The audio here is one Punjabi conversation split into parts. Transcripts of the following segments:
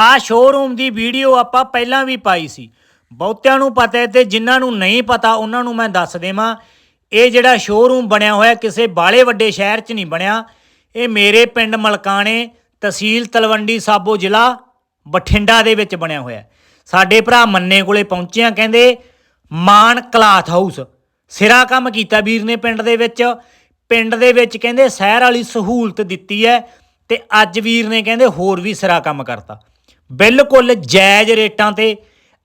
ਆ ਸ਼ੋਰੂਮ ਦੀ ਵੀਡੀਓ ਆਪਾਂ ਪਹਿਲਾਂ ਵੀ ਪਾਈ ਸੀ। ਬਹੁਤਿਆਂ ਨੂੰ ਪਤਾ ਹੈ ਤੇ ਜਿਨ੍ਹਾਂ ਨੂੰ ਨਹੀਂ ਪਤਾ, ਉਹਨਾਂ ਨੂੰ ਮੈਂ ਦੱਸ ਦੇਵਾਂ। ਇਹ ਜਿਹੜਾ ਸ਼ੋਰੂਮ ਬਣਿਆ ਹੋਇਆ, ਕਿਸੇ ਬਾਲੇ ਵੱਡੇ ਸ਼ਹਿਰ 'ਚ ਨਹੀਂ ਬਣਿਆ। ਇਹ ਮੇਰੇ ਪਿੰਡ ਮਲਕਾਣੇ, ਤਹਿਸੀਲ ਤਲਵੰਡੀ ਸਾਬੋ ਜ਼ਿਲ੍ਹਾ, ਬਠਿੰਡਾ ਦੇ ਵਿੱਚ ਬਣਿਆ ਹੋਇਆ ਸਾਡੇ ਭਰਾ ਮੰਨੇ ਕੋਲੇ ਪਹੁੰਚਿਆ ਕਹਿੰਦੇ, ਮਾਨ ਕਲਾਥ ਹਾਊਸ। ਸਿਰਾ ਕੰਮ ਕੀਤਾ ਵੀਰ ਨੇ ਪਿੰਡ ਦੇ ਵਿੱਚ। ਪਿੰਡ ਦੇ ਵਿੱਚ ਕਹਿੰਦੇ, ਸ਼ਹਿਰ ਵਾਲੀ ਸਹੂਲਤ ਦਿੱਤੀ ਹੈ। ਤੇ ਅੱਜ ਵੀਰ ਨੇ ਕਹਿੰਦੇ, ਹੋਰ ਵੀ ਸਿਰਾ ਕੰਮ ਕਰਤਾ। ਬਿਲਕੁਲ ਜਾਇਜ਼ ਰੇਟਾਂ ਤੇ।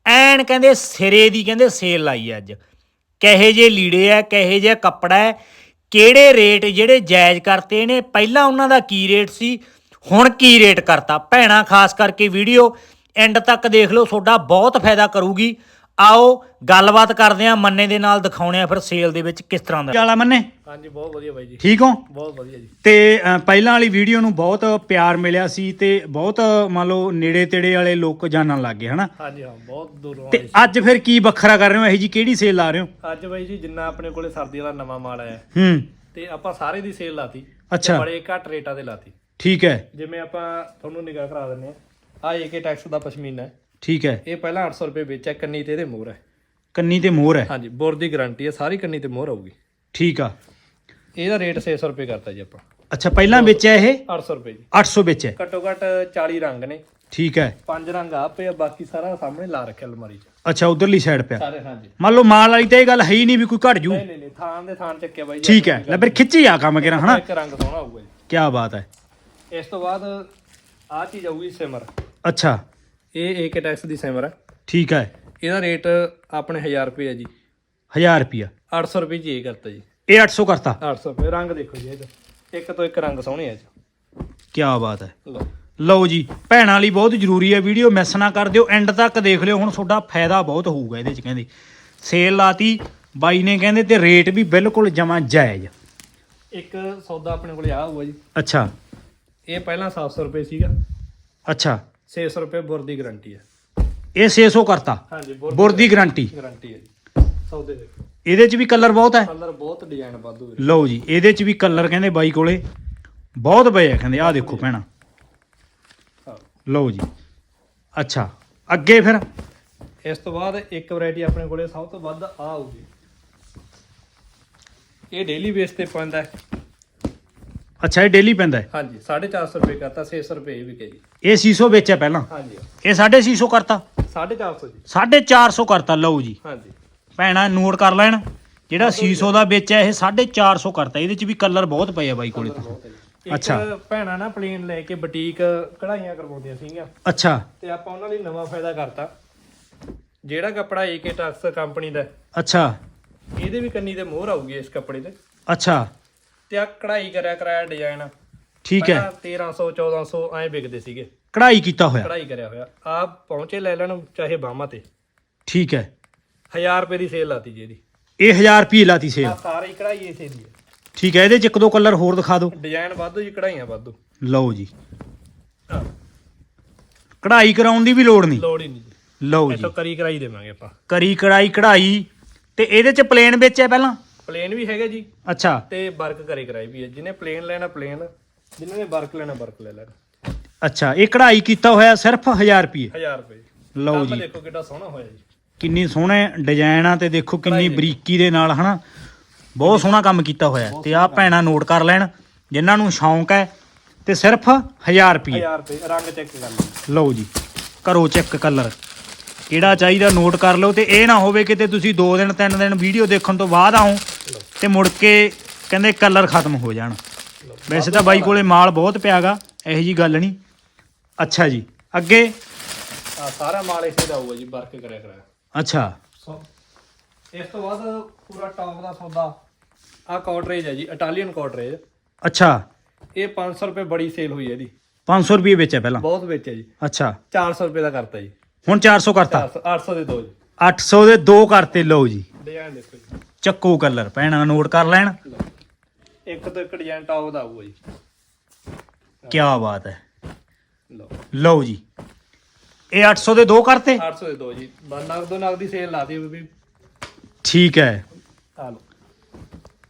ਐਨ ਕਹਿੰਦੇ ਸਿਰੇ ਦੀ ਕਹਿੰਦੇ ਸੇਲ ਲਾਈ ਹੈ ਅੱਜ। ਕਹੇ ਜੇ ਲੀੜੇ ਆ, ਕਹੇ ਜੇ ਕੱਪੜਾ ਹੈ, ਕਿਹੜੇ ਰੇਟ ਜਿਹੜੇ ਜਾਇਜ਼ ਕਰਤੇ ਨੇ, ਪਹਿਲਾਂ ਉਹਨਾਂ ਦਾ ਕੀ ਰੇਟ ਸੀ, ਹੁਣ ਕੀ ਰੇਟ ਕਰਤਾ। ਭੈਣਾ, ਖਾਸ ਕਰਕੇ ਵੀਡੀਓ, ਐਂਡ ਤੱਕ ਦੇਖ ਲਓ, ਤੁਹਾਡਾ ਬਹੁਤ ਫਾਇਦਾ ਕਰੂਗੀ। ਆਓ ਗੱਲਬਾਤ ਕਰਦੇ ਆ ਮੰਨੇ ਦੇ ਨਾਲ ਦਿਖਾਉਣੇ ਆ ਫਿਰ ਸੇਲ ਦੇ ਵਿੱਚ ਕਿਸ ਤਰ੍ਹਾਂ ਦਾ। ਚਾਲਾ ਮੰਨੇ? ਹਾਂਜੀ ਬਹੁਤ ਵਧੀਆ ਬਾਈ ਜੀ। ਠੀਕ ਹੋ? ਬਹੁਤ ਵਧੀਆ ਜੀ। ਤੇ ਅ, ਪਹਿਲਾਂ ਵਾਲੀ ਵੀਡੀਓ ਨੂੰ ਬਹੁਤ ਪਿਆਰ ਮਿਲਿਆ ਸੀ ਤੇ ਬਹੁਤ ਮੰਨ ਲਓ ਨੇੜੇ ਤੇੜੇ ਵਾਲੇ ਲੋਕ ਜਾਣਨ ਲੱਗ ਗਏ ਹਨਾ? ਹਾਂਜੀ ਹਾਂ ਬਹੁਤ ਦੂਰੋਂ ਤੇ ਆਏ ਅੱਜ ਫਿਰ ਕੀ ਵੱਖਰਾ ਕਰ ਰਹੇ ਹੋ? ਇਹੀ ਜੀ ਕਿਹੜੀ ਸੇਲ ਲਾ ਰਹੇ ਹੋ? ਅੱਜ ਬਾਈ ਜੀ ਜਿੰਨਾ ਆਪਣੇ ਕੋਲੇ ਸਰਦੀ ਵਾਲਾ ਨਵਾਂ ਮਾਲ ਆਇਆ। ਹੂੰ। ਤੇ ਆਪਾਂ ਸਾਰੇ ਦੀ ਸੇਲ ਲਾਤੀ ਤੇ ਅੱਛਾ। ਬੜੇ ਘੱਟ ਰੇਟਾਂ ਤੇ ਲਾਤੀ। ਠੀਕ ਹੈ। ਜਿਵੇਂ ਆਪਾਂ ਤੁਹਾਨੂੰ ਨਿਗਾਹ ਕਰਾ ਦਿੰਨੇ ਆ ਆ ਏਕੇ ਟੈਕਸ ਦਾ ਪਸ਼ਮੀਨਾ ਹੈ। ਠੀਕ ਹੈ। ਇਹ ਪਹਿਲਾਂ 800 ਰੁਪਏ ਵੇਚਿਆ ਕੰਨੀ ਤੇ ਇਹਦੇ ਮੋਹਰ ਹੈ। ਕੰਨੀ ਤੇ ਮੋਹਰ ਹੈ। ਹਾਂਜੀ ਬੋਰ ਦੀ ਗਾਰੰਟੀ ਹੈ ਸਾਰੀ ਕੰਨੀ ਤੇ ਮੋਹਰ ਆਊਗੀ। ਠੀਕ ਆ। ਇਹਦਾ ਰੇਟ 600 ਰੁਪਏ ਕਰਤਾ ਜੀ ਆਪਾਂ। ਅੱਛਾ ਪਹਿਲਾਂ ਵੇਚਿਆ ਇਹ? 800 ਰੁਪਏ ਜੀ। 800 ਵੇਚਿਆ ਘੱਟੋ ਘੱਟ 40 ਰੰਗ ਨੇ। ਠੀਕ ਹੈ। ਪੰਜ ਰੰਗ ਆ ਪਏ ਆ, ਬਾਕੀ ਸਾਰਾ ਸਾਹਮਣੇ ਲਾ ਰੱਖਿਆ ਅਲਮਾਰੀ 'ਚ। ਅੱਛਾ ਉਧਰਲੀ ਸਾਈਡ ਪਿਆ। ਸਾਰੇ ਹਾਂਜੀ। ਮੰਨ ਲਓ ਮਾਲ ਵਾਲੀ ਤਾਂ ਇਹ ਗੱਲ ਹੈ ਹੀ ਨਹੀਂ ਵੀ ਕੋਈ ਘਟ ਜੂ। ਨਹੀਂ ਨਹੀਂ ਨਹੀਂ ਥਾਂ ਦੇ ਥਾਂ ਚੱਕਿਆ ਬਾਈ ਜੀ ਠੀਕ ਹੈ ਲੈ ਫਿਰ ਖਿੱਚੀ ਆ ਕੰਮ ਕਿਰਾ ਹਨਾ? ਇੱਕ ਰੰਗ ਸੋਹਣਾ ਆਊਗਾ ਜੀ। ਕੀ ਬਾਤ ਹੈ। ਇਸ ਤੋਂ ਬਾਅਦ ਆਹ ਚੀਜ਼ ਆਊਗੀ ਸਿਮਰ। ਅੱਛਾ। ਇਹ ਏਕੇ ਟੈਕਸ ਦੀ ਸਿਮਰ ਹੈ ਠੀਕ ਹੈ ਇਹਦਾ ਰੇਟ ਆਪਣੇ 1000 ਰੁਪਏ ਹੈ ਜੀ। 1000 ਰੁਪਿਆ 800 ਰੁਪਏ ਜੀ ਇਹ ਕਰਤਾ ਜੀ। ਇਹ 800 ਕਰਤਾ। 800 ਰੁਪਏ। ਰੰਗ ਦੇਖੋ ਜੀ ਇਹਦਾ। ਇੱਕ ਤੋਂ ਇੱਕ ਰੰਗ ਸੋਹਣੇ ਆ ਜੀ। ਕੀ ਬਾਤ ਹੈ। ਲਓ। ਲਓ ਜੀ ਭੈਣਾਂ ਲਈ ਬਹੁਤ ਜ਼ਰੂਰੀ ਹੈ ਵੀਡੀਓ। ਮਿਸ ਨਾ ਕਰ ਦਿਓ। ਐਂਡ ਤੱਕ ਦੇਖ ਲਿਓ। ਹੁਣ ਤੁਹਾਡਾ ਫਾਇਦਾ ਬਹੁਤ ਹੋਊਗਾ ਇਹਦੇ ਚ ਕਹਿੰਦੇ। ਸੇਲ ਲਾਤੀ। ਬਾਈ ਨੇ ਕਹਿੰਦੇ ਤੇ ਰੇਟ ਵੀ ਬਿਲਕੁਲ ਜਮਾ ਜਾਇਜ਼ ਇੱਕ ਸੌਦਾ ਆਪਣੇ ਕੋਲੇ ਆ ਹੋਊਗਾ ਜੀ। ਅੱਛਾ। ਇਹ ਪਹਿਲਾਂ 700 ਰੁਪਏ ਸੀਗਾ। ਅੱਛਾ। 600 ਰੁਪਏ ਬੁਰ ਦੀ ਗਾਰੰਟੀ ਹੈ। ਇਹ 600 ਕਰਤਾ? ਹਾਂਜੀ ਬੁਰ ਦੀ ਗਾਰੰਟੀ? ਗਾਰੰਟੀ ਹੈ ਜੀ। ਸੌਦੇ ਦੇ ਇਹਦੇ ਚ ਵੀ ਕਲਰ ਬਹੁਤ ਹੈ? ਕਲਰ ਬਹੁਤ ਡਿਜ਼ਾਈਨ ਵਾਧੂ ਵੀਰੇ ਲਓ ਜੀ ਇਹਦੇ ਚ ਵੀ ਕਲਰ ਕਹਿੰਦੇ ਬਾਈ ਕੋਲੇ। ਬਹੁਤ ਪਏ ਆ ਕਹਿੰਦੇ ਆਹ ਦੇਖੋ ਭੈਣਾ। ਹਾਂ। ਲਓ ਜੀ। ਅੱਛਾ ਅੱਗੇ ਫਿਰ? ਇਸ ਤੋਂ ਬਾਅਦ ਇੱਕ ਵੈਰਾਈਟੀ ਆਪਣੇ ਕੋਲੇ ਸਭ ਤੋਂ ਵੱਧ ਆ ਆਊਗੀ। ਇਹ ਡੇਲੀ ਬੇਸ ਤੇ ਪੈਂਦਾ ਹੈ। ਅੱਛਾ ਇਹ ਡੇਲੀ ਪੈਂਦਾ ਹੈ? ਹਾਂਜੀ 450 ਰੁਪਏ ਕਰਤਾ 600 ਰੁਪਏ ਵਿਕੇ ਜੀ ਇਹ 600 ਵੇਚਿਆ ਪਹਿਲਾਂ। ਹਾਂਜੀ। ਇਹ 650 ਕਰਤਾ। 450 ਜੀ। 450 ਕਰਤਾ ਲਓ ਜੀ। ਹਾਂਜੀ। ਭੈਣਾ ਨੋਟ ਕਰ ਲੈਣ ਜਿਹੜਾ 600 ਦਾ ਵੇਚਿਆ ਇਹ 450 ਕਰਤਾ। ਇਹਦੇ ਚ ਵੀ ਕਲਰ ਬਹੁਤ ਪਏ ਆ ਬਾਈ ਕੋਲੇ। ਅੱਛਾ। ਭੈਣਾਂ ਨਾ ਪਲੇਨ ਲੈ ਕੇ ਬੁਟੀਕ ਕਢਾਈਆਂ ਕਰਵਾਉਂਦੀਆਂ ਸੀਗੀਆਂ। ਅੱਛਾ। ਤੇ ਆਪਾਂ ਉਹਨਾਂ ਲਈ ਨਵਾਂ ਫਾਇਦਾ ਕਰਤਾ। ਜਿਹੜਾ ਕੱਪੜਾ ਏਕੇ ਟੈਕਸ ਕੰਪਨੀ ਦਾ ਅੱਛਾ। ਇਹਦੇ ਵੀ ਕੰਨੀ ਤੇ ਮੋਹਰ ਆਊਗੀ ਇਸ ਕੱਪੜੇ ਤੇ ਅੱਛਾ। ਤੇ ਆ ਕਢਾਈ ਕਰਿਆ ਕਰਾਇਆ ਡਿਜ਼ਾਈਨ ਠੀਕ ਹੈ। 1300 1400 ਐਂ ਵਿਕਦੇ ਸੀਗੇ। ਕਢਾਈ ਕੀਤਾ ਹੋਇਆ। ਕਢਾਈ ਕਰਿਆ ਹੋਇਆ। ਆ ਪਹੁੰਚੇ ਲੈ ਲੈਣ ਚਾਹੇ ਬਾਹਾਂ ਤੇ। ਠੀਕ ਹੈ। 1000 ਰੁਪਏ ਦੀ ਸੇਲ ਲਾਤੀ ਜੀ ਇਹਦੀ। ਇਹ 1000 ਰੁਪਏ ਲਾਤੀ ਸੇਲ ਆ ਸਾਰੀ ਕਢਾਈ ਇਸੇ ਦੀ ਹੈ। ਠੀਕ ਹੈ ਇਹਦੇ ਚ ਇੱਕ ਦੋ ਕਲਰ ਹੋਰ ਦਿਖਾ ਦਿਓ। ਡਿਜ਼ਾਈਨ ਵਾਧੂ ਜੀ ਕਢਾਈਆਂ ਵਾਧੂ। ਲਓ ਜੀ। ਆਹ, ਕਢਾਈ ਕਰਾਉਣ ਦੀ ਵੀ ਲੋੜ ਨਹੀਂ। ਲੋੜ ਹੀ ਨਹੀਂ ਜੀ। ਲਓ ਜੀ। ਇਥੋਂ ਕਰੀ ਕਰਾਈ ਦੇਵਾਂਗੇ ਆਪਾਂ। ਕਰੀ ਕੜਾਈ ਕਢਾਈ। ਤੇ ਇਹਦੇ ਚ ਪਲੇਨ ਵਿੱਚ ਹੈ ਪਹਿਲਾਂ? ਪਲੇਨ ਵੀ ਹੈਗਾ ਜੀ। ਅੱਛਾ। ਤੇ ਵਰਕ ਕਰੀ ਕਰਾਈ ਵੀ ਹੈ। ਜਿਹਨੇ ਪਲੇਨ ਲੈਣਾ ਪਲੇਨ ਜਿਹਨੇ ਨੇ ਵਰਕ ਲੈਣਾ ਵਰਕ ਲੈ ਲੈਣਾ। ਅੱਛਾ ਇਹ ਕਢਾਈ ਕੀਤਾ ਹੋਇਆ ਸਿਰਫ 1000 ਰੁਪਏ 1000 ਰੁਪਏ। ਲਓ ਜੀ। ਦੇਖੋ ਕਿੱਡਾ ਸੋਹਣਾ ਹੋਇਆ ਜੀ। ਕਿੰਨੀ ਸੋਹਣੇ ਡਿਜ਼ਾਈਨ ਆ ਤੇ ਦੇਖੋ ਕਿੰਨੀ। ਬਰੀਕੀ ਦੇ ਨਾਲ ਹਨਾ? ਬਹੁਤ ਸੋਹਣਾ ਕੰਮ ਕੀਤਾ ਹੋਇਆ ਤੇ ਆਹ ਭੈਣਾ ਨੋਟ ਕਰ ਲੈਣ ਜਿਨ੍ਹਾਂ ਨੂੰ ਸ਼ੌਂਕ ਹੈ ਤੇ ਸਿਰਫ 1000 ਰੁਪਏ 1000 ਰੁਪਏ ਰੰਗ ਚੈੱਕ ਕਰ ਲਓ। ਲਓ ਜੀ ਕਰੋ ਚੈੱਕ ਕਲਰ ਕਿਹੜਾ ਚਾਹੀਦਾ ਨੋਟ ਕਰ ਲਓ ਤੇ ਇਹ ਨਾ ਹੋਵੇ ਕਿਤੇ ਤੁਸੀਂ 2 ਦਿਨ 3 ਦਿਨ ਵੀਡੀਓ ਦੇਖਣ ਤੋਂ ਬਾਅਦ ਆਓ ਤੇ ਮੁੜ ਕੇ ਕਹਿੰਦੇ ਕਲਰ ਖਤਮ ਹੋ ਜਾਣ। ਵੈਸੇ ਤਾਂ ਬਾਈ ਕੋਲੇ ਮਾਲ ਬਹੁਤ ਪਿਆਗਾ ਇਹੋ ਜੀ ਗੱਲ ਨਹੀਂ। ਅੱਛਾ ਜੀ ਅੱਗੇ? ਆ ਸਾਰਾ ਮਾਲ ਇਸੇ ਦਾ ਹੋਊਗਾ ਜੀ ਵਰਕ ਕਰਿਆ ਕਰਾਇਆ ਅੱਛਾ। ਸੋ ਇਸ ਤੋਂ ਬਾਅਦ ਪੂਰਾ ਟੌਪ ਦਾ ਸੌਦਾ। ਆ ਕਾਟਰੇਜ ਹੈ ਜੀ ਇਟਾਲੀਅਨ ਕਾਟਰੇਜ ਅੱਛਾ। ਇਹ 500 ਰੁਪਏ ਬੜੀ ਸੇਲ ਹੋਈ ਹੈ ਇਹਦੀ। 500 ਰੁਪਏ ਵਿੱਚ ਹੈ ਪਹਿਲਾਂ? ਬਹੁਤ ਵਿੱਚ ਹੈ ਜੀ। ਅੱਛਾ। 400 ਰੁਪਏ ਦਾ ਕਰਤਾ ਜੀ। ਹੁਣ 400 ਕਰਤਾ? 400 800 ਦੇ ਦੋ ਜੀ। 800 ਦੇ ਦੋ ਕਰਤੇ ਲਓ ਜੀ। ਡਿਜ਼ਾਈਨ ਦੇਖੋ ਜੀ। ਚੱਕੋ ਕਲਰ ਪੈਣਾ ਨੋਟ ਕਰ ਲੈਣ। ਇੱਕ ਤੋਂ ਇੱਕ ਡਿਜ਼ਾਈਨ ਟੌਪ ਦਾ ਆਊਗਾ ਜੀ। ਕੀ ਬਾਤ ਹੈ। ਲਓ। ਲਓ ਜੀ। ਇਹ 800 ਦੇ ਦੋ ਕਰਤੇ? 800 ਦੇ ਦੋ ਜੀ। ਨਗਦ ਦੋ ਨਗਦ ਦੀ ਸੇਲ ਲਾਤੀ ਵੀ। ਠੀਕ ਹੈ। ਆ ਲਓ।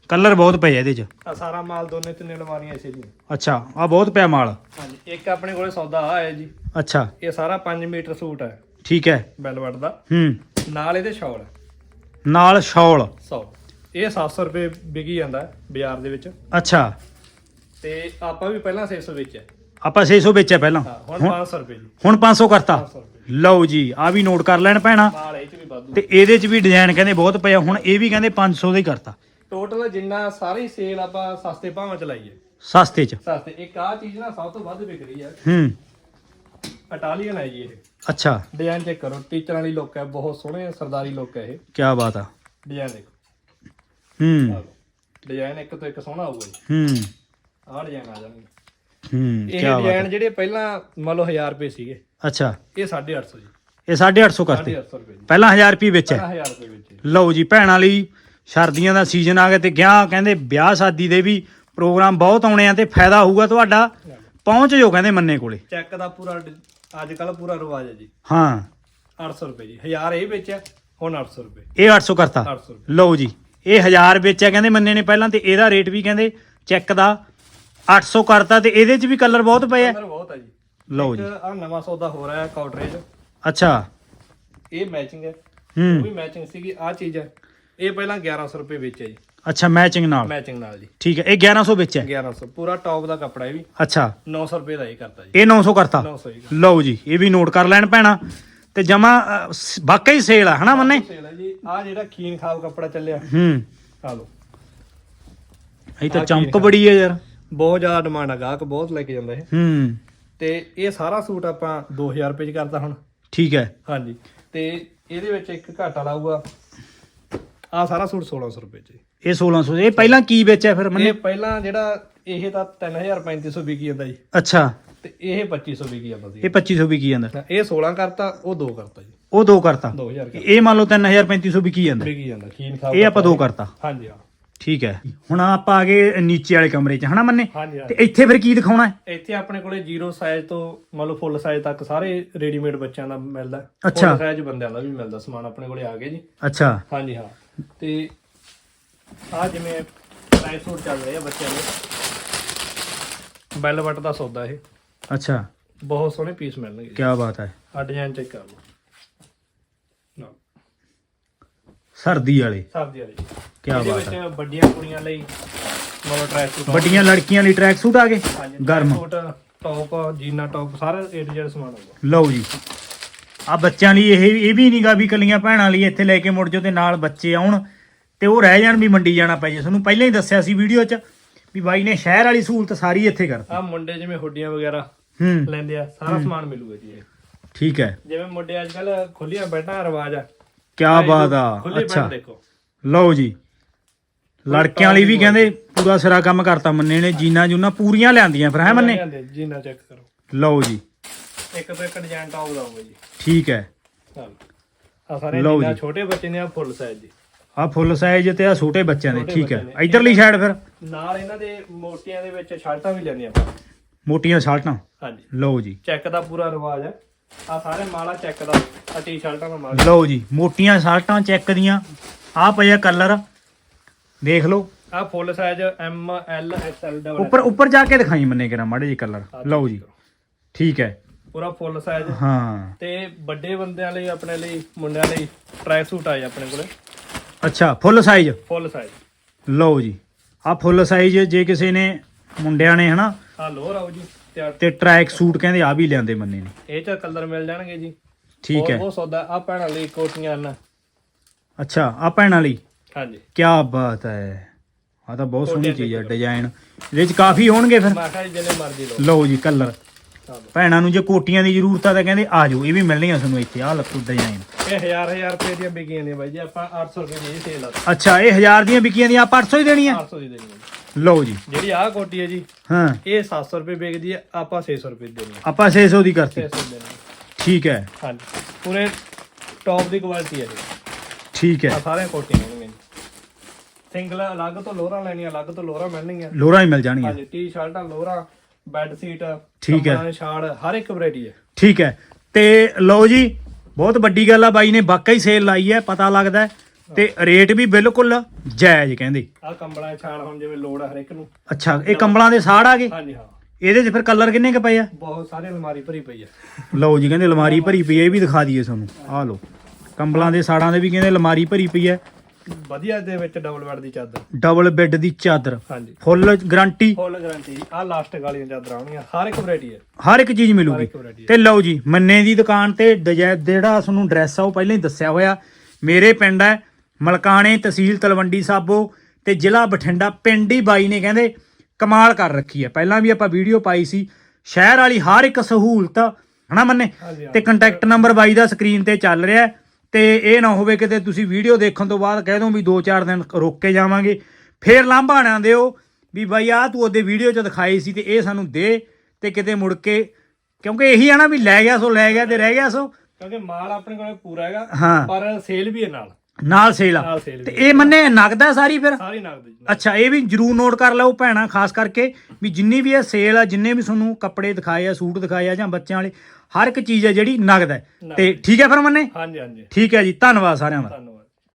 ਕਲਰ ਬਹੁਤ ਪਏ ਆ ਇਹਦੇ 'ਚ। ਆ ਸਾਰਾ ਮਾਲ ਦੋਨੇ ਤਿੰਨੇ ਅਲਮਾਰੀਆਂ ਇਸੇ ਦੀਆਂ। ਅੱਛਾ ਆ ਬਹੁਤ ਪਿਆ ਮਾਲ। ਹਾਂਜੀ ਇੱਕ ਆਪਣੇ ਕੋਲੇ ਸੌਦਾ ਆ ਹੈ ਜੀ। ਅੱਛਾ। ਇਹ ਸਾਰਾ 5 ਮੀਟਰ ਸੂਟ ਹੈ। ਠੀਕ ਹੈ। ਬੈਲਵਟ ਦਾ। ਹੂੰ। ਨਾਲ ਇਹਦੇ ਸ਼ਾਲ। ਨਾਲ ਸ਼ਾਲ। 100 ਇਹ 700 ਰੁਪਏ ਵਿਕੀ ਜਾਂਦਾ ਹੈ ਬਾਜ਼ਾਰ ਦੇ ਵਿੱਚ। ਅੱਛਾ। ਤੇ ਆਪਾਂ ਵੀ ਪਹਿਲਾਂ 600 ਵੇਚਿਆ। ਆਪਾਂ 600 ਵੇਚਿਆ ਪਹਿਲਾਂ? ਹਾਂ ਹੁਣ 500 ਰੁਪਏ ਜੀ। ਹੁਣ 500 ਕਰਤਾ? 500 ਰੁਪਏ ਲਓ ਜੀ ਆ ਵੀ ਨੋਟ ਕਰ ਲੈਣ ਭੈਣਾ। ਮਾਲ ਇਹ ਚ ਵੀ ਵਾਧੂ। ਤੇ ਇਹਦੇ 'ਚ ਵੀ ਡਿਜ਼ਾਈਨ ਕਹਿੰਦੇ ਬਹੁਤ ਪਏ ਆ ਹੁਣ ਇਹ ਵੀ ਕਹਿੰਦੇ 500 ਦਾ ਹੀ ਕਰਤਾ। ਟੋਟਲ ਜਿੰਨਾ ਸਾਰੀ ਸੇਲ ਆਪਾਂ ਸਸਤੇ ਭਾਵਾਂ ਚ ਲਾਈ ਹੈ। ਸਸਤੇ 'ਚ? ਸਸਤੇ। ਇੱਕ ਆ ਚੀਜ਼ ਨਾ ਸਭ ਤੋਂ ਵੱਧ ਵਿਕ ਰਹੀ ਹੈ। ਹੂੰ। ਇਟਾਲੀਅਨ ਹੈ ਜੀ ਇਹ। ਅੱਛਾ। ਡਿਜ਼ਾਈਨ ਚੈੱਕ ਕਰੋ। ਟੀਚਰਾਂ ਵਾਲੀ ਲੁੱਕ ਹੈ ਬਹੁਤ ਸੋਹਣੇ ਸਰਦਾਰੀ ਲੁੱਕ ਹੈ ਇਹ। ਕੀ ਬਾਤ ਆ। ਡਿਜ਼ਾਈਨ ਦੇਖੋ। ਹੂੰ। ਡਿਜ਼ਾਈਨ ਇੱਕ ਤੋਂ ਇੱਕ ਸੋਹਣਾ ਆਊਗਾ ਜੀ। ਹੂੰ। ਆਹ ਡਿਜ਼ਾਈਨ ਆ ਜਾਣਗੇ ਹੂੰ ਇਹ ਕੀ ਬਾਤ ਡਿਜ਼ਾਈਨ ਜਿਹੜੇ ਪਹਿਲਾਂ ਮੰਨ ਲਓ 1000 ਰੁਪਏ ਸੀਗੇ ਅੱਛਾ। ਇਹ 850 ਜੀ। ਇਹ 850 ਕਰਤੇ। 850 ਰੁਪਏ ਜੀ। ਪਹਿਲਾਂ 1000 ਰੁਪਏ ਵਿੱਚ ਹੈ। ਪਹਿਲਾਂ 1000 ਰੁਪਏ ਵਿੱਚ। ਲਓ ਜੀ ਭੈਣਾਂ ਲਈ ਸਰਦੀਆਂ ਦਾ ਸੀਜ਼ਨ ਆ ਗਿਆ ਤੇ ਗਿਆ ਕਹਿੰਦੇ ਵਿਆਹ ਸ਼ਾਦੀ ਦੇ ਵੀ ਪ੍ਰੋਗਰਾਮ ਬਹੁਤ ਆਉਣੇ ਆ ਤੇ ਫਾਇਦਾ ਹੋਊਗਾ ਤੁਹਾਡਾ। ਪਹੁੰਚ ਜੋ ਕਹਿੰਦੇ ਮੰਨੇ ਕੋਲੇ। ਚੈੱਕ ਦਾ ਪੂਰਾ ਅੱਜ ਕੱਲ ਪੂਰਾ ਰਿਵਾਜ ਹੈ ਜੀ। ਹਾਂ। 800 ਰੁਪਏ ਜੀ। 1000 ਇਹ ਵੇਚਿਆ ਹੁਣ 800 ਰੁਪਏ। ਇਹ 800 ਕਰਤਾ। 800 ਰੁਪਏ। ਲਓ ਜੀ। ਇਹ 1000 ਵੇਚਿਆ ਕਹਿੰਦੇ ਮੰਨੇ ਨੇ ਪਹਿਲਾਂ ਤੇ ਇਹਦਾ ਰੇਟ ਵੀ ਕਹਿੰਦੇ ਚੈੱਕ ਦਾ 800 ਕਰਤਾ ਤੇ ਇਹਦੇ 'ਚ ਵੀ ਕਲਰ ਬਹੁਤ ਪਏ ਆ। ਕਲਰ ਬਹੁਤ ਹੈ ਜੀ। ਲਓ ਜੀ। ਆ ਨਵਾਂ ਸੌਦਾ ਹੋ ਰਿਹਾ ਹੈ ਕਾਟਰੇਜ ਅੱਛਾ। ਇਹ ਮੈਚਿੰਗ ਹੈ। ਉਹ ਵੀ ਹੂੰ ਮੈਚਿੰਗ ਸੀਗੀ ਆ ਚੀਜ਼ ਹੈ। ਇਹ ਪਹਿਲਾਂ 1100 ਰੁਪਏ ਵੇਚਿਆ ਜੀ। ਅੱਛਾ ਮੈਚਿੰਗ ਨਾਲ। ਮੈਚਿੰਗ ਨਾਲ ਜੀ। ਠੀਕ ਹੈ ਇਹ 1100 ਵਿੱਚ ਹੈ। 1100 ਪੂਰਾ ਟੌਪ ਦਾ ਕੱਪੜਾ ਇਹ ਵੀ। ਅੱਛਾ। 900 ਰੁਪਏ ਦਾ ਇਹ ਕਰਤਾ ਜੀ। ਇਹ 900 ਕਰਤਾ। 900 ਹੀ ਲਓ ਜੀ ਇਹ ਵੀ ਨੋਟ ਕਰ ਲੈਣ ਭੈਣਾ। ਤੇ ਜਮਾ ਵਾਕਈ ਸੇਲ ਆ ਹਨਾ ਮੰਨੇ? ਸੇਲ ਹੈ ਜੀ। ਆ ਜਿਹੜਾ ਖੀਨ ਖਾਬ ਕੱਪੜਾ ਚੱਲਿਆ। ਹੂੰ। ਆ ਲਓ। ਇਹ ਤਾਂ ਚਮਕ? ਬੜੀ ਹੈ ਯਾਰ। ਬਹੁਤ ਜ਼ਿਆਦਾ ਡਿਮਾਂਡ ਆ ਗਾਹਕ ਬਹੁਤ ਲੈ ਕੇ ਜਾਂਦਾ ਇਹ। ਹੂੰ। ਤੇ ਇਹ ਸਾਰਾ ਸੂਟ ਆਪਾਂ 2000 ਰੁਪਏ ਚ ਕਰਤਾ ਹੁਣ। ਠੀਕ ਹੈ। ਹਾਂਜੀ। ਤੇ ਇਹਦੇ ਵਿੱਚ ਇੱਕ ਘਾਟਾ ਲਾਊਗਾ। ਆ ਸਾਰਾ ਸੂਟ 1600 ਰੁਪਏ ਚ। ਇਹ 1600 ਇਹ ਪਹਿਲਾਂ ਕੀ ਵੇਚਿਆ ਫਿਰ ਮੰਨੇ? ਇਹ ਪਹਿਲਾਂ ਜਿਹੜਾ ਇਹ ਤਾਂ 3000 3500 ਵਿਕੀ ਜਾਂਦਾ ਜੀ। ਅੱਛਾ। ਤੇ ਇਹ 2500 ਵਿਕੀ ਜਾਂਦਾ ਸੀ ਇਹ 2500 ਵਿਕੀ ਜਾਂਦਾ? ਇਹ 16 ਕਰਤਾ ਉਹ 2 ਕਰਤਾ ਜੀ। ਉਹ ਦੋ ਕਰਤਾ? 2000 ਕਰਤਾ। ਇਹ ਮੰਨ ਲਓ 3000 3500 ਵਿਕੀ ਜਾਂਦਾ? ਵਿਕੀ ਜਾਂਦਾ? ਖੀਨ ਖਾਬ ਇਹ ਆਪਾਂ ਦੋ ਕਰਤਾ। ਹਾਂਜੀ ਹਾਂ। ਠੀਕ ਹੈ। ਹੁਣ ਆਪਾਂ ਆ ਗਏ ਨੀਚੇ ਵਾਲੇ ਕਮਰੇ 'ਚ ਹਨਾ ਮੰਨੇ? ਹਾਂਜੀ ਤੇ ਇੱਥੇ ਫਿਰ ਕੀ ਦਿਖਾਉਣਾ? ਹੈ ਇੱਥੇ ਆਪਣੇ ਕੋਲੇ ਜ਼ੀਰੋ ਸਾਈਜ਼ ਤੋਂ ਮੰਨ ਲਓ ਫੁੱਲ ਸਾਈਜ਼ ਤੱਕ ਸਾਰੇ ਰੈਡੀਮੇਡ ਬੱਚਿਆਂ ਦਾ ਮਿਲਦਾ। ਅੱਛਾ। ਫੁੱਲ ਸਾਈਜ਼ ਬੰਦਿਆਂ ਦਾ ਵੀ ਮਿਲਦਾ ਸਮਾਨ ਆਪਣੇ ਕੋਲੇ ਆ ਗਿਆ ਜੀ। ਅੱਛਾ। ਹਾਂਜੀ ਹਾਂ। ਤੇ ਆ ਜਿਵੇਂ ਟਾਈ ਸੂਟ ਚੱਲ ਰਹੇ ਆ ਬੱਚਿਆਂ ਦੇ। ਬੈਲ ਬਟ ਦਾ ਸੌਦਾ ਇਹ। ਅੱਛਾ। ਬਹੁਤ ਸੋਹਣੇ ਪੀਸ ਮਿਲਣਗੇ। ਕੀ ਬਾਤ ਹੈ। ਆ ਡਿਜ਼ਾਈਨ ਚੈੱਕ ਕਰ ਲਓ। ਸਰਦੀ ਵਾਲੇ। ਸਰਦੀ ਵਾਲੀ। ਕੀ ਇਹਦੇ ਬਾਤ ਹੈ। ਵਿੱਚ ਵੱਡੀਆਂ ਕੁੜੀਆਂ ਲਈ ਮਤਲਬ ਟਰੈਕ ਸੂਟ ਵੱਡੀਆਂ ਲੜਕੀਆਂ ਲਈ ਟਰੈਕ ਸੂਟ ਆ ਗਏ। ਗਰਮ। ਟੌਪ ਜੀਨਾ ਟੌਪ ਸਾਰੇ ਟੂ ਜ਼ੈਡ ਸਮਾਨ ਹੋਊਗਾ। ਲਓ ਜੀ। ਆ ਬੱਚਿਆਂ ਲਈ ਇਹ ਇਹ ਵੀ ਨਹੀਂਗਾ ਵੀ ਕੱਲੀਆਂ ਭੈਣਾਂ ਲਈ ਇੱਥੇ ਲੈ ਕੇ ਮੁੜ ਜਾਓ ਤੇ ਨਾਲ ਬੱਚੇ ਆਉਣ ਤੇ ਉਹ ਰਹਿ ਜਾਣ ਵੀ ਮੰਡੀ ਜਾਣਾ ਪੈ ਜੇ। ਤੁਹਾਨੂੰ ਪਹਿਲਾਂ ਹੀ ਦੱਸਿਆ ਸੀ ਵੀਡੀਓ 'ਚ। ਵੀ ਬਾਈ ਨੇ ਸ਼ਹਿਰ ਵਾਲੀ ਸਹੂਲਤ ਸਾਰੀ ਇੱਥੇ ਕਰਤੀ ਆ ਮੁੰਡੇ ਜਿਵੇਂ ਹੁੱਡੀਆਂ ਵਗੈਰਾ ਹੂੰ। ਲੈਂਦੇ ਆ ਸਾਰਾ ਸਮਾਨ ਮਿਲੂਗਾ ਜੀ ਇਹ। ਠੀਕ ਹੈ। ਜਿਵੇਂ ਮੁੰਡੇ ਅੱਜ ਕੱਲ ਖੁੱਲੀਆਂ ਬੈਠਾਂ ਰਿਵਾਜ ਆ। ਕੀ ਬਾਤ ਆ। ਖੁੱਲੀ ਅੱਛਾ। ਬੈਠ ਦੇਖੋ। ਲਓ ਜੀ। ਲੜਕਿਆਂ ਲਈ ਵੀ ਕਹਿੰਦੇ ਪੂਰਾ ਸਿਰਾ ਕੰਮ ਕਰਤਾ ਮੰਨੇ ਨੇ ਜੀਨਾ ਜੂਨਾ ਪੂਰੀਆਂ ਲਿਆਂਦੀਆਂ ਫਿਰ ਹੈ ਮੰਨੇ? ਲਿਆਂਦੇ, ਜੀਨਾ ਚੈੱਕ ਕਰੋ। ਲਓ ਜੀ। ਇੱਕ ਤੋਂ ਇੱਕ ਡਿਜ਼ਾਈਨ ਟੌਪ ਦਾ ਹੋਊਗਾ ਜੀ। ਠੀਕ ਹੈ। ਆ ਸਾਰੇ ਲਓ ਜੀਨਾ ਜੀ। ਛੋਟੇ ਬੱਚੇ ਨੇ ਆ ਫੁੱਲ ਸਾਈਜ਼ ਜੀ। ਆ ਫੁੱਲ ਸਾਈਜ਼ ਤੇ ਆ ਛੋਟੇ ਬੱਚਿਆਂ ਦੇ ਛੋਟੇ ਠੀਕ ਹੈ। ਬੱਚਿਆਂ ਦੇ। ਇਧਰਲੀ ਸਾਈਡ ਫਿਰ। ਨਾਲ ਇਹਨਾਂ ਦੇ ਮੋਟੀਆਂ ਦੇ ਵਿੱਚ ਸ਼ਰਟਾਂ ਵੀ ਲੈਂਦੀਆਂ ਆਪਾਂ। ਮੋਟੀਆਂ ਸ਼ਰਟਾਂ? ਹਾਂਜੀ। ਲਓ ਜੀ। ਚੈੱਕ ਦਾ ਪੂਰਾ ਰਿਵਾਜ ਹੈ। ਆ ਸਾਰੇ ਮਾਲਾ ਚੈੱਕ ਦਾ ਆ ਟੀ ਸ਼ਰਟਾਂ ਦਾ ਮਾਲ। ਲਓ ਜੀ ਮੋਟੀਆਂ ਸ਼ਰਟਾਂ ਚੈੱਕ ਦੀਆਂ। ਆ ਪਿਆ ਕਲਰ ਦੇਖ ਲਓ। ਆ full size M L X L ਦਾ ਉੱਪਰ ਉੱਪਰ ਜਾ ਕੇ ਦਿਖਾਈ ਮੰਨੇ ਕਿਰਾ ਮਾੜੇ ਜੀ ਕਲਰ ਲਓ ਜੀ। ਠੀਕ ਹੈ। ਪੂਰਾ ਫੁੱਲ ਸਾਈਜ਼ ਹਾਂ। ਤੇ ਵੱਡੇ ਬੰਦਿਆਂ ਲਈ ਆਪਣੇ ਲਈ ਮੁੰਡਿਆਂ ਲਈ ਟਰੈਕ ਸੂਟ ਆਏ ਆਪਣੇ ਕੋਲੇ। ਅੱਛਾ ਫੁੱਲ ਸਾਈਜ਼ ਫੁੱਲ ਸਾਈਜ਼ ਲਓ ਜੀ। ਆ ਫੁੱਲ ਸਾਈਜ਼ ਜੇ ਕਿਸੇ ਨੇ ਮੁੰਡਿਆਂ ਨੇ ਹਨਾ? ਆ ਲੋਅਰ ਆਓ ਜੀ ਤੇ ਟਰੈਕ ਸੂਟ ਕਹਿੰਦੇ ਆ ਵੀ ਲਿਆਂਦੇ ਮੰਨੇ ਨੇ। ਇਹ ਚ ਕਲਰ ਮਿਲ ਜਾਣਗੇ ਜੀ। ਠੀਕ ਹੈ। ਉਹ ਸੌਦਾ ਆ ਭੈਣਾਂ ਲਈ ਕੋਟੀਆਂ ਹਨ। ਅੱਛਾ ਆ ਭੈਣਾਂ ਲਈ? ਹਾਂਜੀ। ਕੀ ਬਾਤ ਹੈ। ਆ ਤਾਂ ਬਹੁਤ ਸੋਹਣੀ ਚੀਜ਼ ਹੈ ਡਿਜ਼ਾਈਨ ਇਹਦੇ ਚ ਕਾਫੀ ਹੋਣਗੇ ਫਿਰ? ਮੈਂ ਕਿਹਾ ਜੀ ਜਿੰਨੇ ਮਰਜ਼ੀ ਲਓ। ਲਓ ਜੀ ਕਲਰ। ਭੈਣਾਂ ਨੂੰ ਜੇ ਕੋਟੀਆਂ ਦੀ ਜ਼ਰੂਰਤ ਆ ਤਾਂ ਕਹਿੰਦੇ ਆ ਜਾਓ ਇਹ ਵੀ ਮਿਲਣੀਆਂ ਤੁਹਾਨੂੰ ਇੱਥੇ ਆ ਲੱਕੂ ਡਿਜ਼ਾਈਨ ਇਹ ਹਜ਼ਾਰ ਹਜ਼ਾਰ ਰੁਪਏ ਦੀਆਂ ਵਿਕੀਆਂ ਨੇ ਬਾਈ ਜੀ ਆਪਾਂ 800 ਰੁਪਏ ਦੀ ਇਹ ਸੇਲ ਆ। ਅੱਛਾ ਇਹ 1000 ਦੀਆਂ ਵਿਕੀਆਂ ਦੀਆਂ ਆਪਾਂ 800 ਹੀ ਦੇਣੀਆਂ? 800 ਦੀ ਦੇਣੀ ਹੈ ਲਓ ਜੀ। ਜਿਹੜੀ ਆਹ ਕੋਟੀ ਹੈ ਜੀ ਹਾਂ। ਇਹ 700 ਰੁਪਏ ਵਿਕਦੀ ਹੈ ਆਪਾਂ 600 ਰੁਪਏ ਦੀ ਦੇਣੀ ਹੈ ਆਪਾਂ 600 ਦੀ ਕਰਤੀ। 600 ਦੀ ਦੇਣੀ ਹੈ ਠੀਕ ਹੈ। ਹਾਂਜੀ। ਪੂਰੇ ਟੌਪ ਦੀ ਕੁਆਲਿਟੀ ਹੈ ਜੀ। ਠੀਕ ਹੈ। ਆ ਸਾਰੇ ਕੋਟੀਆਂ ਹੋਣਗੀਆਂ ਜੀ। ਸਿੰਗਲ ਅਲੱਗ ਤੋਂ ਲੋਰਾਂ ਲੈਣੀਆਂ ਅਲੱਗ ਤੋਂ ਲੋਰਾਂ ਮਿਲਣਗੀਆਂ। ਲੋਰਾ ਹੀ ਮਿਲ ਜਾਣਗੀਆਂ। ਹਾਂਜੀ ਟੀ-ਸ਼ਰਟਾਂ ਲੋਰਾਂ ਬੈੱਡ ਸ਼ੀਟ ਠੀਕ ਹੈ। ਛਾੜ ਹਰ ਇੱਕ ਵੈਰਾਈਟੀ ਹੈ। ਠੀਕ ਹੈ। ਤੇ ਲਓ ਜੀ ਬਹੁਤ ਵੱਡੀ ਗੱਲ ਆ ਬਾਈ ਨੇ ਵਾਕਈ ਸੇਲ ਲਾਈ ਹੈ ਪਤਾ ਲੱਗਦਾ ਹੈ। ਤੇ ਰੇਟ ਵੀ ਬਿਲਕੁਲ ਜਾਇਜ਼ ਕਹਿੰਦੇ। ਆ ਕੰਬਲਾਂ ਦੇ ਛਾਲ ਹੁਣ ਜਿਵੇਂ ਲੋੜ ਆ ਹਰ ਇੱਕ ਨੂੰ। ਅੱਛਾ ਇਹ ਕੰਬਲਾਂ ਦੇ ਸਾੜ ਆ ਗਏ? ਹਾਂਜੀ ਹਾਂ। ਇਹਦੇ 'ਚ ਫਿਰ ਕਲਰ ਕਿੰਨੇ ਕ ਪਏ ਆ? ਬਹੁਤ ਸਾਰੇ ਅਲਮਾਰੀ ਭਰੀ ਪਈ ਆ। ਲਓ ਜੀ ਕਹਿੰਦੇ ਅਲਮਾਰੀ ਭਰੀ ਪਈ ਹੈ ਇਹ ਵੀ ਦਿਖਾ ਦਈਏ ਤੁਹਾਨੂੰ। ਆਹ ਲਓ ਕੰਬਲਾਂ ਦੇ ਸਾੜਾਂ ਦੇ ਵੀ ਕਹਿੰਦੇ ਅਲਮਾਰੀ ਭਰੀ ਪਈ ਹੈ ਵਧੀਆ ਦੇ ਵਿੱਚ ਡਬਲ ਬੈੱਡ ਦੀ ਚਾਦਰ। ਡਬਲ ਬੈੱਡ ਦੀ ਚਾਦਰ। ਹਾਂਜੀ। ਫੁੱਲ ਗਾਰੰਟੀ ਫੁੱਲ ਗਾਰੰਟੀ ਆ ਲਾਸਟ ਵਾਲੀਆਂ ਚਾਦਰਾਂ ਆਉਣਗੀਆਂ ਹਰ ਇੱਕ ਵੈਰਾਈਟੀ ਹੈ। ਹਰ ਇੱਕ ਚੀਜ਼ ਹਰ ਮਿਲੂਗੀ ਇੱਕ ਵੈਰਾਈਟੀ ਹੈ। ਤੇ ਲਓ ਜੀ ਮੰਨੇ ਦੀ ਦੁਕਾਨ ਤੇ ਜਿਹੜਾ ਤੁਹਾਨੂੰ ਡਰੈਸ ਆ ਉਹ ਪਹਿਲਾਂ ਹੀ ਦੱਸਿਆ ਹੋਇਆ। ਮੇਰੇ ਪਿੰਡ ਹੈ ਮਲਕਾਣੇ ਤਹਿਸੀਲ ਤਲਵੰਡੀ ਸਾਬੋ ਤੇ ਜ਼ਿਲ੍ਹਾ ਬਠਿੰਡਾ। ਪਿੰਡ ਹੀ ਬਾਈ ਨੇ ਕਹਿੰਦੇ ਕਮਾਲ ਕਰ ਰੱਖੀ ਹੈ। ਪਹਿਲਾਂ ਵੀ ਆਪਾਂ ਵੀਡੀਓ ਪਾਈ ਸੀ। ਸ਼ਹਿਰ ਵਾਲੀ ਹਰ ਇੱਕ ਸਹੂਲਤ ਹਨਾ ਮੰਨੇ? ਹਾਂਜੀ, ਤੇ ਕੰਟੈਕਟ ਨੰਬਰ ਬਾਈ ਦਾ ਸਕਰੀਨ ਤੇ ਚੱਲ ਰਿਹਾ ਹੈ। ਤੇ ਇਹ ਨਾ ਹੋਵੇ ਕਿਤੇ ਤੁਸੀਂ ਵੀਡੀਓ ਦੇਖਣ ਤੋਂ ਬਾਅਦ ਕਹਿ ਦੋ ਵੀ 2-4 ਦਿਨ ਰੋਕ ਕੇ ਜਾਵਾਂਗੇ। ਫੇਰ ਲਾਂਭਾ ਨਾ ਦਿਓ ਵੀ ਬਾਈ ਆ ਤੂੰ ਉਹਦੇ ਵੀਡੀਓ 'ਚ ਦਿਖਾਈ ਸੀ ਤੇ ਇਹ ਸਾਨੂੰ ਦੇ ਤੇ ਕਿਤੇ ਮੁੜ ਕੇ ਕਿਉਂਕਿ ਇਹੀ ਆ ਨਾ ਵੀ ਲੈ ਗਿਆ ਸੋ ਲੈ ਗਿਆ ਤੇ ਰਹਿ ਗਿਆ ਸੋ। ਕਿਉਂਕਿ ਮਾਲ ਆਪਣੇ ਕੋਲ ਪੂਰਾ ਹੈਗਾ ਪਰ ਸੇਲ ਵੀ ਹੈ ਨਾਲ। ਨਾਲ ਸੇਲ ਆ। ਨਾਲ ਤੇ ਇਹ ਮੰਨੇ ਨਗਦਾ ਸਾਰੀ ਫਿਰ? ਸਾਰੀ ਨਗਦ। ਜੀ ਅੱਛਾ ਇਹ ਵੀ ਜਰੂਰ ਨੋਟ ਕਰ ਲਓ ਭੈਣਾ ਖਾਸ ਕਰਕੇ ਵੀ ਜਿੰਨੀ ਵੀ ਇਹ ਸੇਲ ਆ ਜਿੰਨੇ ਵੀ ਤੁਹਾਨੂੰ ਕੱਪੜੇ ਦਿਖਾਏ ਆ ਸੂਟ ਦਿਖਾਏ ਆ ਜਾਂ ਬੱਚਿਆਂ ਵਾਲੇ ਹਰ ਇੱਕ ਚੀਜ਼ ਹੈ ਜਿਹੜੀ ਨਗਦ ਹੈ। ਤੇ ਠੀਕ ਹੈ ਫਿਰ ਮੰਨੇ? ਹਾਂਜੀ ਹਾਂਜੀ। ਠੀਕ ਹੈ ਜੀ ਧੰਨਵਾਦ ਸਾਰਿਆਂ ਦਾ। ਧੰਨਵਾਦ।